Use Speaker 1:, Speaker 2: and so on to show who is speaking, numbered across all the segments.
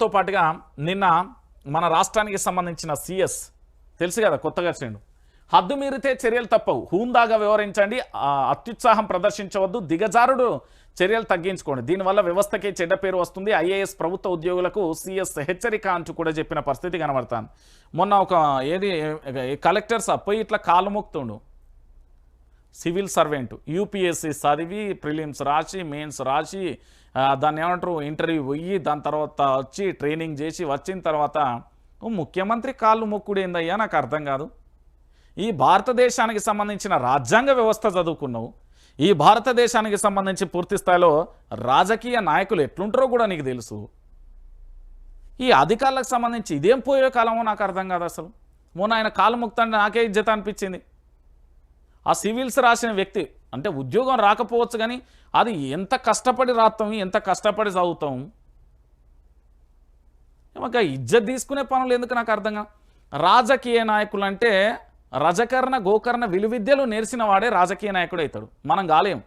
Speaker 1: దాంతోపాటుగా నిన్న మన రాష్ట్రానికి సంబంధించిన సిఎస్ తెలుసు కదా కొత్తగా వచ్చిండు హద్దు మీరితే చర్యలు తప్పవు. హూందాగా వివరించండి ఆ, అత్యుత్సాహం ప్రదర్శించవద్దు. దిగజారుడు చర్యలు తగ్గించుకోండి. దీనివల్ల వ్యవస్థకి చెడ్డ పేరు వస్తుంది. ఐఏఎస్ ప్రభుత్వ ఉద్యోగులకు సిఎస్ హెచ్చరిక అంటూ కూడా చెప్పిన పరిస్థితి కనబడతాను మొన్న ఒక ఏది కలెక్టర్స్ పోయి ఇట్లా కాలు సివిల్ సర్వెంట్ యూపీఎస్సీ చదివి ప్రిలిమ్స్ రాసి మెయిన్స్ రాసి దాన్ని ఏమంటారు ఇంటర్వ్యూ పోయి దాని తర్వాత వచ్చి ట్రైనింగ్ చేసి వచ్చిన తర్వాత ముఖ్యమంత్రి కాళ్ళు మొక్కుడు ఏందయ్యా నాకు అర్థం కాదు. ఈ భారతదేశానికి సంబంధించిన రాజ్యాంగ వ్యవస్థ చదువుకున్నావు. ఈ భారతదేశానికి సంబంధించి పూర్తి స్థాయిలో రాజకీయ నాయకులు ఎట్లుంటారో కూడా నీకు తెలుసు. ఈ అధికారులకు సంబంధించి ఇదేం పోయే కాలమో నాకు అర్థం కాదు అసలు. మొన్న ఆయన కాలు ముక్తంటే నాకే ఇజ్జత అనిపించింది. ఆ సివిల్స్ రాసిన వ్యక్తి అంటే ఉద్యోగం రాకపోవచ్చు కానీ అది ఎంత కష్టపడి రాస్తాం ఎంత కష్టపడి చదువుతాం? ఒక ఇజ్జత్ తీసుకునే పనులు ఎందుకు నాకు అర్థం కాదు. రాజకీయ నాయకులు అంటే రజకర్ణ గోకర్ణ విలువిద్యలు నేర్చిన వాడే రాజకీయ నాయకుడు అవుతాడు. మనం కాలేం.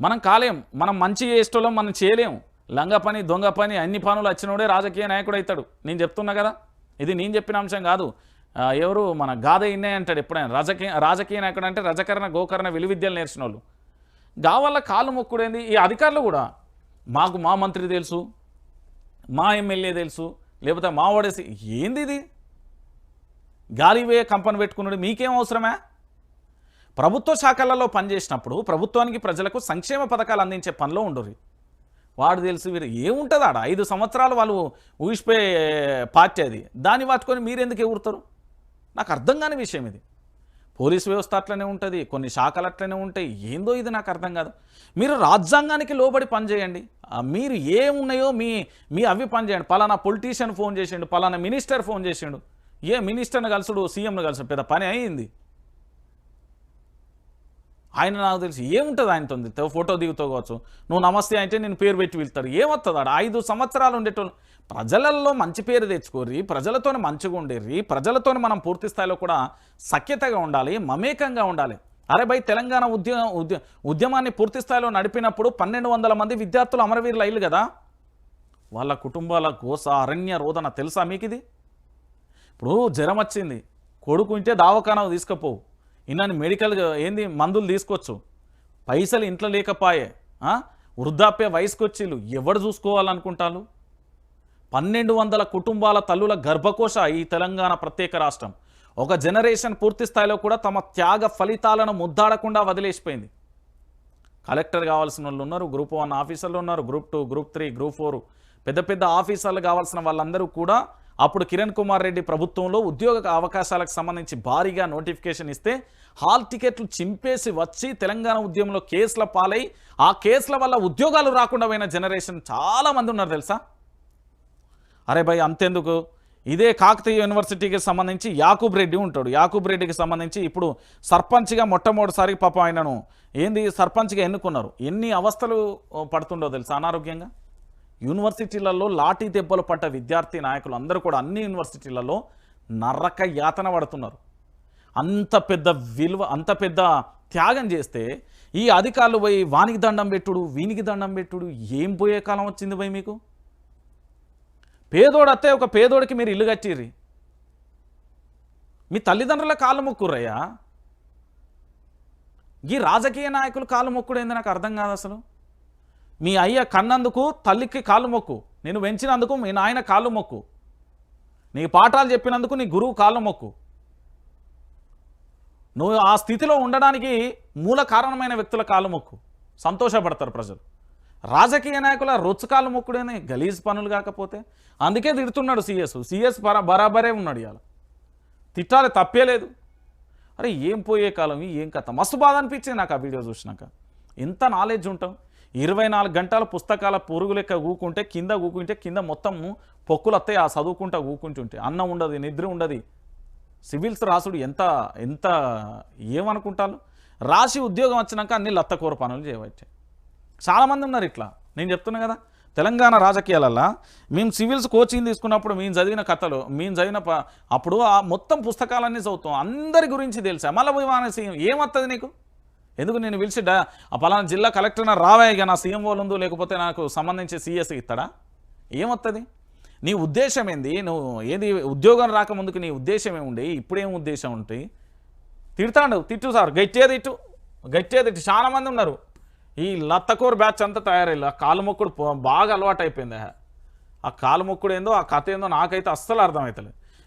Speaker 1: మనం కాలేం. మనం మంచి చేసేటోళ్ళం మనం చేయలేం. లంగ పని దొంగ పని అన్ని పనులు వచ్చినోడే రాజకీయ నాయకుడు అవుతాడు. నేను చెప్తున్నా కదా? ఇది నేను చెప్పిన అంశం కాదు. ఎవరు మన గాథ ఇన్నే అంటాడు ఎప్పుడైనా. రాజకీయ రాజకీయ నాయకుడు అంటే రజకరణ గోకర్ణ విలువిద్యలు నేర్చిన వాళ్ళు గావల్ల కాళ్ళు మొక్కుడేంది? ఈ అధికారులు కూడా. మాకు మా మంత్రి తెలుసు మా ఎమ్మెల్యే తెలుసు లేకపోతే మా ఓడేసి ఏంది ఇది? గాలివే కంపెనీ పెట్టుకున్నాడు మీకేం అవసరమే? ప్రభుత్వ శాఖలలో పనిచేసినప్పుడు ప్రభుత్వానికి ప్రజలకు సంక్షేమ పథకాలు అందించే పనిలో ఉండరు వాడు తెలుసు వీరు ఏముంటుంది ఆడ ఐదు సంవత్సరాలు వాళ్ళు ఊసిపోయే పార్టీ అది. దాన్ని పట్టుకొని మీరెందుకు ఎగురుతారు? నాకు అర్థం కాని విషయం ఇది. పోలీస్ వ్యవస్థ అట్లనే ఉంటుంది కొన్ని శాఖలు అట్లనే ఉంటాయి. ఏందో ఇది నాకు అర్థం కాదు. మీరు రాజ్యాంగానికి లోబడి పనిచేయండి మీరు ఏమున్నాయో మీ మీ అవి పనిచేయండి పలానా పొలిటీషియన్ ఫోన్ చేసిండు పలానా మినిస్టర్ ఫోన్ చేసిండు. ఏ మినిస్టర్ని కలుసుడు సీఎంను కలుసుడు పెద్ద పని అయింది. ఆయన నాకు తెలిసి. ఏముంటుంది ఆయనతో? తో ఫోటో దిగుతూ కావచ్చు. నువ్వు నమస్తే అంటే నేను పేరు పెట్టి వెళ్తారు ఏమొస్తుంది ఆడ ఐదు సంవత్సరాలు ఉండేటోళ్ళు. ప్రజలలో మంచి పేరు తెచ్చుకోర్రి ప్రజలతో మంచిగా ఉండేర్రి ప్రజలతో మనం పూర్తి స్థాయిలో కూడా సఖ్యతగా ఉండాలి మమేకంగా ఉండాలి. అరే భయ్ తెలంగాణ ఉద్యమ ఉద్య ఉద్యమాన్ని పూర్తి స్థాయిలో నడిపినప్పుడు పన్నెండు వందల మంది విద్యార్థులు అమరవీరులు అయ్యారు కదా? వాళ్ళ కుటుంబాల గోస అరణ్య రోదన తెలుసా మీకు ఇది ఇప్పుడు జ్వరం వచ్చింది. కొడుకుంటే దావఖానాకు తీసుకుపోవు ఇన్నాన్ని మెడికల్ ఏంది? మందులు తీసుకోవచ్చు. పైసలు ఇంట్లో లేకపాయే వృద్ధాప్య వయసుకు ఎవడు చూసుకోవాలనుకుంటారు పన్నెండు వందల కుటుంబాల తల్లుల గర్భకోశ ఈ తెలంగాణ ప్రత్యేక రాష్ట్రం. ఒక జనరేషన్ పూర్తి స్థాయిలో కూడా తమ త్యాగ ఫలితాలను ముద్దాడకుండా వదిలేసిపోయింది. కలెక్టర్ కావాల్సిన వాళ్ళు ఉన్నారు గ్రూప్ వన్ ఆఫీసర్లు ఉన్నారు group two group three group four పెద్ద పెద్ద ఆఫీసర్లు కావాల్సిన వాళ్ళందరూ కూడా అప్పుడు కిరణ్ కుమార్ రెడ్డి ప్రభుత్వంలో ఉద్యోగ అవకాశాలకు సంబంధించి భారీగా నోటిఫికేషన్ ఇస్తే హాల్ టికెట్లు చింపేసి వచ్చి తెలంగాణ ఉద్యమంలో కేసుల పాలై ఆ కేసుల వల్ల ఉద్యోగాలు రాకుండా పోయిన జనరేషన్ చాలా మంది ఉన్నారు తెలుసా? అరే భయ్ అంతెందుకు? ఇదే కాకతీయ యూనివర్సిటీకి సంబంధించి యాకూబ్ రెడ్డి ఉంటాడు. యాకూబ్ రెడ్డికి సంబంధించి ఇప్పుడు సర్పంచ్గా మొట్టమొదటిసారి పాపం ఆయనను ఏంది సర్పంచ్గా ఎన్నుకున్నారు? ఎన్ని అవస్థలు పడుతుండో తెలుసా అనారోగ్యంగా? యూనివర్సిటీలలో లాఠీ దెబ్బలు పడ్డ విద్యార్థి నాయకులు అందరూ కూడా అన్ని యూనివర్సిటీలలో నరక యాతన పడుతున్నారు. అంత పెద్ద విలువ అంత పెద్ద త్యాగం చేస్తే ఈ అధికారులు పోయి వానికి దండం పెట్టుడు వీనికి దండం పెట్టుడు ఏం పోయే కాలం వచ్చింది పోయి మీకు? పేదోడు అత్తే ఒక పేదోడికి మీరు ఇల్లు కట్టిర్రి. మీ తల్లిదండ్రుల కాళ్ళు మొక్కుర్రయ్యా? ఈ రాజకీయ నాయకులు కాళ్ళు మొక్కుడేంది నాకు అర్థం కాదు అసలు? మీ అయ్య కన్నందుకు తల్లికి కాళ్ళు మొక్కు. నేను పెంచినందుకు మీ నాయన కాళ్ళు మొక్కు. నీ పాఠాలు చెప్పినందుకు నీ గురువు కాళ్ళు మొక్కు. నువ్వు ఆ స్థితిలో ఉండడానికి మూల కారణమైన వ్యక్తుల కాళ్ళు మొక్కు. సంతోషపడతారు ప్రజలు. రాజకీయ నాయకుల రొచ్చు కాళ్ళు మొక్కుడేనే గలీజ్ పనులు కాకపోతే అందుకే తిడుతున్నాడు సీఎస్. సీఎస్ బరా బరాబరే ఉన్నాడు ఇవాళ తిట్టాలి తప్పే లేదు. అరే ఏం పోయే కాలం? ఏం కథ? మస్తు బాధ అనిపించింది నాకు ఆ వీడియో చూసినాక. ఎంత నాలెడ్జ్ ఉంటాం. ఇరవై నాలుగు గంటల పుస్తకాల పురుగు లెక్క ఊకుంటే కింద ఊకుంటే కింద మొత్తం పొక్కులు వస్తాయి ఆ చదువుకుంటా ఊకుంటుంటే. అన్నం ఉండదు నిద్ర ఉండదు. సివిల్స్ రాసుడు ఎంత ఎంత ఏమనుకుంటారు? రాసి ఉద్యోగం వచ్చినాక అన్ని లత్తకూర పనులు చేయవచ్చు. చాలామంది ఉన్నారు ఇట్లా. నేను చెప్తున్నా కదా తెలంగాణ రాజకీయాలల్లో మేము సివిల్స్ కోచింగ్ తీసుకున్నప్పుడు మేము చదివిన కథలు మేము చదివిన ప- అప్పుడు ఆ మొత్తం పుస్తకాలన్నీ చదువుతాం. అందరి గురించి తెలుసా? మళ్ళీ పోయి మన సీఎం ఏమవుతుంది నీకు? ఎందుకు నేను పిలిచి ఆ పలానా జిల్లా కలెక్టర్ రావాయిగా నా సీఎం వాళ్ళు ఉందో లేకపోతే నాకు సంబంధించి సీఎస్ ఇస్తాడా ఏమొస్తుంది నీ ఉద్దేశం ఏంది? నువ్వు ఏది ఉద్యోగం రాకముందుకు నీ ఉద్దేశం ఏముండి ఇప్పుడేం ఉద్దేశం ఉంటాయి తిడతాడు తిట్టు సార్ గట్టిగా తిట్టు గట్టిగా తిట్టు. చాలా మంది ఉన్నారు. ఈ లత్తకూర బ్యాచ్ అంతా తయారయ్యారు ఆ కాలు మొక్కుడు పో- బాగా అలవాటు అయిపోయింది ఆ కాలు మొక్కుడు ఏందో ఆ కథ ఏందో నాకైతే అస్సలు అర్థమవుతలేదు